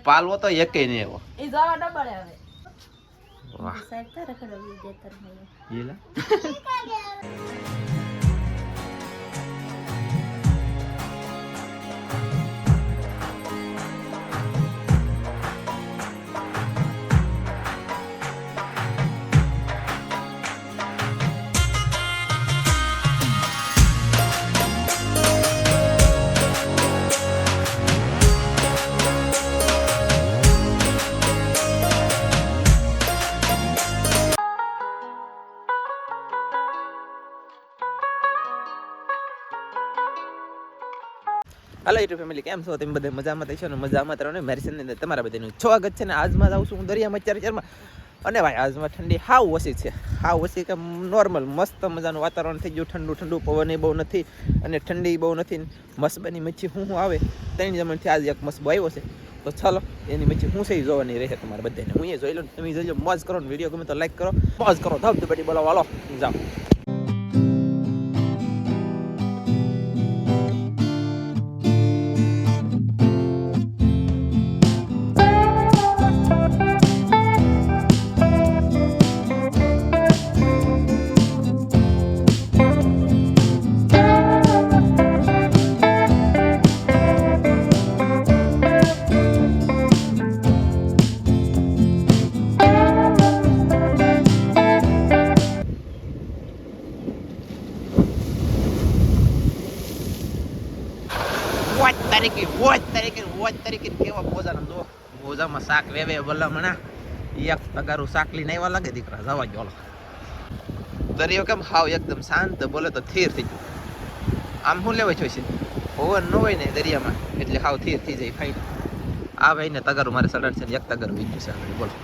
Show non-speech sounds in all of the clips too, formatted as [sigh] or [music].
પાલવો તો એકે નહીં એવો. એ જવા ડબડે હવે વાહ. સાહેબ [laughs] હાલો યુટ્યુબ ફેમિલી કેમ છો? તમે બધા મજામાં થઈ છો ને? મજામાં રહો ને? મારી અંદર તમારા બધાનું સ્વાગત છે ને આજમાં જાઉં છું હું દરિયામાં ચાર ચારમાં અને ભાઈ, આજમાં ઠંડી હાવ ઓછી છે. હાવ ઓછી કે નોર્મલ મસ્ત મજાનું વાતાવરણ થઈ ગયું. ઠંડુ ઠંડુ પવન બહુ નથી અને ઠંડી બહુ નથી. મસબાની મચ્છી હું હું આવે? ત્રણ જમણથી આજે એક મસ્બો આવ્યો છે. તો ચાલો, એની મચ્છી હું સહી જોવાની રહેશે તમારે બધાને. હું એ જોઈ લો તમે જોઈ લો, મોજ કરો ને, વીડિયો ગમે તો લાઈક કરો. મોજ કરો ધબ ધબડી બોલાવો. હાલો, જાઓ. તરીકે હોજ તરીકે હોજ તરીકે કેવા મોજા જો મોજામાં શાક વેવે ભલામણા એક તગારું શાક લઈને આવ્યા લાગે, દીકરા, જવા ગયો દરિયો કેમ હાવ એકદમ શાંત, બોલે તો થીર થઈ ગયું. આમ શું લેવાય છે ઓવન ન હોય ને દરિયામાં, એટલે હાવ થીર થઈ જાય ફાઈન આ ભાઈને તગારું મારે સડન છે એક તગારું બીજું છે બોલો.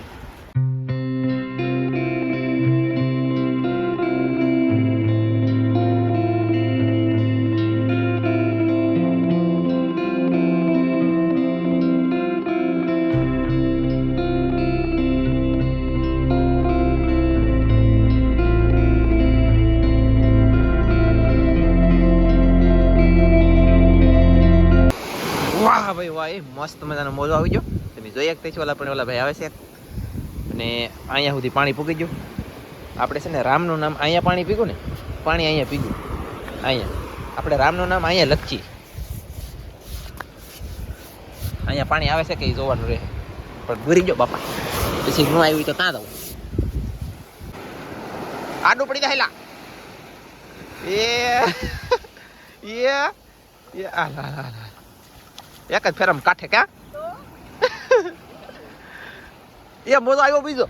ભાઈ હોય મસ્ત મજાનો મોજો આવી ગયો. તમે જોઈ શકતા છો ઓલા પણ ઓલા ભાઈ આવે છે. અને અહીંયા સુધી પાણી પૂકી ગયું. આપણે છે ને રામનું નામ અહીંયા પાણી પીગું ને, પાણી અહીંયા પીગું અહીંયા. આપણે રામનું નામ અહીંયા લખી અહીંયા પાણી આવે છે કે જોવાનું રહે. પણ ગુરી ગયો બાપા. પછી ન આવ્યું તો ક્યાં દઉં આડું પડી જાય એ એ એ, આ, લા લા લા. એક જ ફેરમ કાઠે ક્યાં એ મોજો આવ્યો બીજો.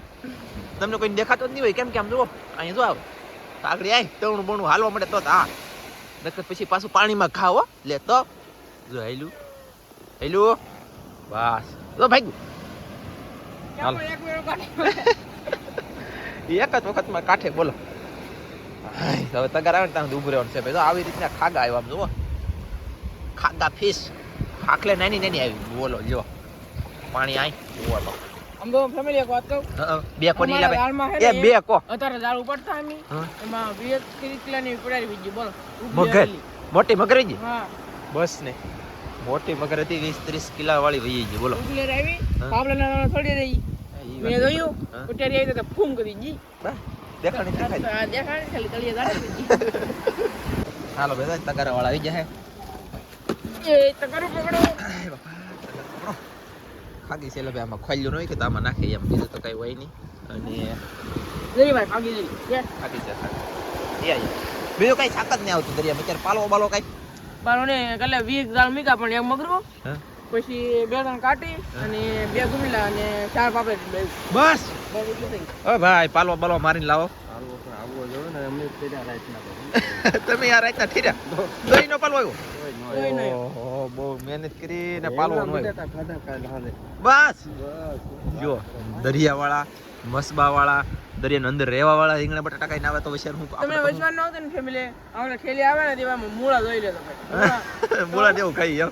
તમને કોઈ દેખાતો જ નહીં હોય કેમ કે આમ જુઓ અહીં જો આવ. આગળ આય તણું બણું હાલવા મળે તો જ હા. નકર પછી પાછું પાણીમાં ખાઓ લે તો. જો હેલું હેલું બસ. તો ભાઈ. હાલો. એક જ વખતમાં કાઠે બોલો. હવે તગાર આવે ને ત્યાં ઊભું રહેવાનું છે ભાઈ. જો આવી રીતના ખાગા આવ્યા આમ જુઓ. ખાગા ફિશ આખલે નાની નાની આવી. બોલો જો પાણી આઈ બોલો આમ તો ફેમિલી એક વાત કહું. બે કોની લાવે? એ બે કો. અત્યારે દાળ ઉપડતા અમે. એમાં વીસ ત્રીસ કિલોની પડારી બીજી બોલો મગર. મોટી મગર હતી હા. બસ ને. મોટી મગર હતી વીસ ત્રીસ કિલા વાળી વહી ગઈ બોલો. આવી. ના થોડી રહી. મેં જોયું. હા. આવી તો ફૂમ કરી બા, દેખાણી દેખાય ખાલી તળિયે દાડે [laughs] હાલો બધા તગારા વાળા આવી જાય એ તો કરું પકડો. ખાગી છે એટલે ભાઈ આમાં ખોલ્યું ન હોય કે તો આમાં નાખે એમ. બીજું તો કઈ હોય નહીં. અને જઈ ભાઈ કે ખાગી છે. એ બીજું કઈ શાક જ નહીં આવતું દરિયા અત્યારે પાલો બાલો કઈ. બારો ને કાલે વીસ દાળ મીકા પણ એક મગરો. પછી બે ત્રણ કાટી અને બે ગુમલા અને ચાર પાપડી બસ. ઓ ભાઈ પાલો બાલો મારીને લાવો. [laughs] [laughs] તમે યાર રાતના ઠીર્યા દહીં નો પાલો આવ્યો નહીં. બહુ મહેનત કરીને પાલવો નો બસ! જો દરિયાની અંદર રહેવા વાળા રીંગણા બટાટા કઈ ના આવે તો વિચાર હું તમે વચમાં ન ને ફેમિલી આવને ખેલી આવે ને તેમાં મૂળા જોઈ લેતો ભાઈ જેવું [laughs] ખાઈ એમ?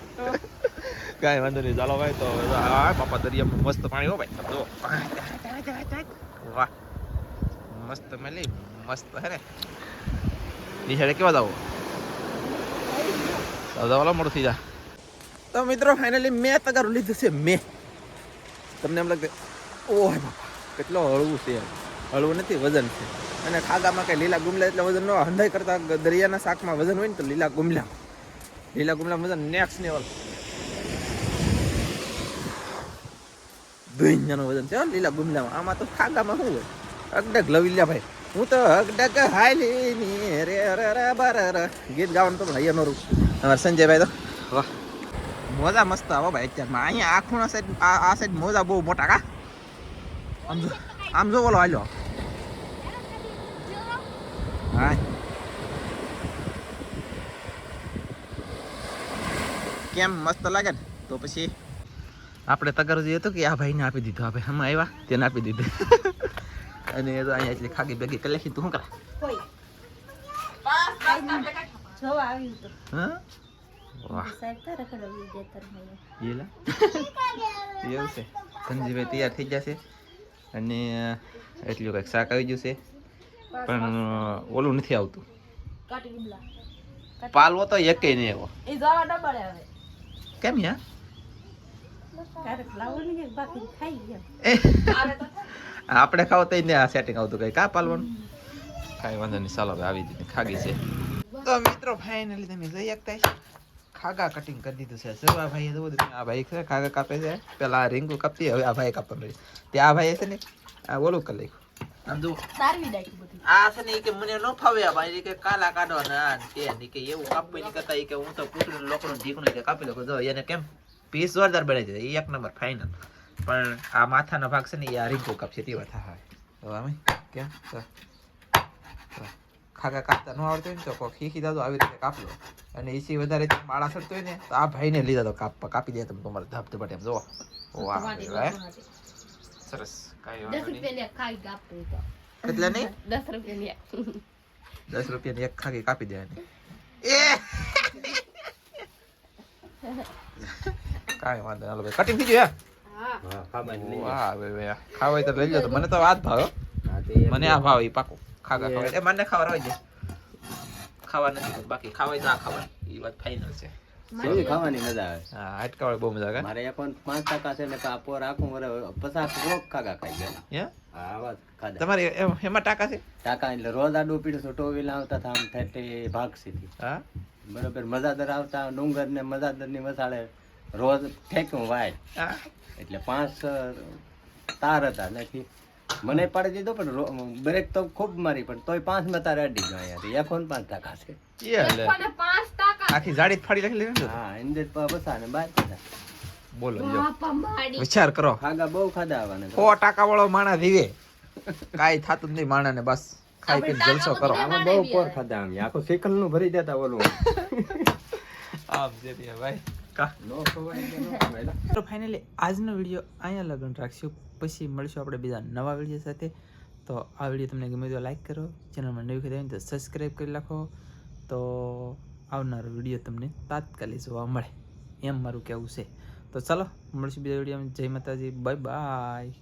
કાંઈ વાંધો નહીં ચાલો ભાઈ તો હા પાપા દરિયામાં મસ્ત પાણી હો ભાઈ જો વાહ. મસ્ત મેલી મસ્ત હે ને. નિશાળે કેવા જાવ? સૌદા વાળા મોડું થઈ જા. તો મિત્રો ફાઇનલી મેં તગારું લીધું છે, મેં. તમને એમ લાગે ઓહ કેટલો હળવું છે. હળવું નથી, વજન છે. અને ખાગામાં કઈ લીલા ગુમલા એટલે વજન ન હંધાઈ કરતા દરિયાના શાકમાં વજન હોય ને તો લીલા ગુમલા. લીલા ગુમલા વજન નેક્સ્ટ લેવલ દુનિયાનું વજન છે લીલા ગુમલામાં. આમાં તો ખાગામાં શું હોય? અગડગ લવિલ્યા ભાઈ. હું તો અગડગ હાલી ની રે રે, બર ગીત ગાવાનું તો ભાઈ અમારું અમારા સંજયભાઈ તો. વાહ. મોજા મસ્ત આવો ભાઈ અત્યારમાં. અહીંયા આ ખૂણા સાઈડ આ આ સાઈડ મોજા બહુ મોટા કા? આમ જો આમ જો બોલો હાલ્યો. હા. કેમ મસ્ત લાગે ને? તો પછી આપણે તગાર જે હતું કે આ ભાઈને આપી દીધું આપણે ભાઈ આવ્યા તેને આપી દીધું. [laughs] અને એ તો અહીંયા એટલી ખાગી ભેગી કરી નાખી. તું શું કરા? કોઈ. જોવા આવ્યું તો. હા? વાહ. સાહેબ એલા? એવું છે. ધનજીભાઈ તૈયાર થઈ જશે અને એટલું કંઈક શાક આવી ગયું છે. પણ ઓલું નથી આવતું. પાલવો તો એકેય નહીં એવો. એ જવા ડબડે આવે કેમ યા? આપણે ખાવ તો આ સેટિંગ આવતું કઈ. કા પાલવાનું? કાંઈ વાંધો નહીં. ચાલો હવે આવી જઈને ખાગી છે. તો મિત્રો ફાઇનલી તમે જોઈ શકતા છો ખાગા કટિંગ કરી દીધું છે. સવા ભાઈએ જોવું હતું આ ભાઈ છે ખાગા કાપે છે. પેલા આ રીંગુ કાપતી હવે આ ભાઈ કાપવા મળી તે આ ભાઈ છે ને આ ઓલું કરી નાખ્યું. આમ જો આ છે ને કે મને ન ફાવે આ ભાઈ કે કાલા આ ને તે કે એવું કાપવું નહીં કરતા કે હું તો પૂતળું લોકડું ઢીકણું કે કાપી લઉં જો એને કેમ પીસ જોરદાર બનાવી દીધા. એક નંબર ફાઇનલ પણ આ માથાનો ભાગ છે ને એ આ રીંગુ કાપશે તેવા થાય. તો અમે કેમ? તો તો ખાગા કાપતા ન આવડતું હોય ને તો કોઈ શીખી દાદો આવી રીતે કાપલો. અને એસી વધારે માળા ચડતો હોય ને તો આ ભાઈને લીધા તો કાપવા કાપી દે તમે તમારે ધબ ધબટ એમ. જો. વાહ સરસ કાંઈ કેટલા નહીં દસ રૂપિયા દસ રૂપિયાની એક ખાગી કાપી દેવાની. એ! કાંઈ વાંધો ના ભાઈ કટિંગ થઈ ગયું હા? ખાવાય હવે હવે ખાવા હોય તો લઈ લો મને તો આ ભાવ. મને આ ભાવ એ પાકો. ખાગા ખાવા એ મને ખાવા રહી જાય ખાવા નથી બાકી ખાવા હોય તો આ ખાવા એ વાત ફાઇનલ છે કેવી ખાવાની મજા આવે હા હાટકા બહુ મજા આવે મારે એકાઉન્ટ પાંચ ટકા છે ને કાપોર આખું વરે પચાસ રોગ ખાગા ખાઈ ગયા હે તમારે એમાં ટાકા છે ટાકા એટલે રોજ આડું પીડું તો ટોવીલ આવતા હતા આમ થેટે ભાગસી હા બરોબર મજાદર આવતા ડુંગર ને મજાદરની મસાળે રોજ ફેંક્યું વાય હા એટલે પાંચ તાર હતા નથી મને પાડી દીધો પણ બ્રેક તો ખૂબ મારી પણ તોય પાંચમાં તારે અડી ગયો અહીંયા એકોન પાંચ ટકા છે. આખી જાડી ફાડી રાખી લેવી હા ઇન્દેર બસા ને બાર બોલો વિચાર કરો. ખાગા બહુ ખાધા આવવાને સો ટાકા વાળો માણા દીવે કાંઈ થતું જ નહીં માણા ને બસ. ખાઈ પીને જલસો કરો. આમાં બહુ પોર ખાધા આમ આખું સિકલનું ભરી દેતા ઓલું આમ જે ભાઈ. કા? નો ખવાય ફાઇનલી આજનો વીડિયો અહીંયા લગન રાખશું. પછી મળીશું આપણે બીજા નવા વીડિયો સાથે. તો આ વીડિયો તમને ગમે તો લાઈક કરો. ચેનલમાં નવી ખરીદી તો સબસ્ક્રાઈબ કરી લખો તો આવનારો વીડિયો તમને તાત્કાલિક જોવા મળે. એમ મારું કહેવું છે. તો ચાલો, મળશું બીજા વીડિયો જય માતાજી. Bye bye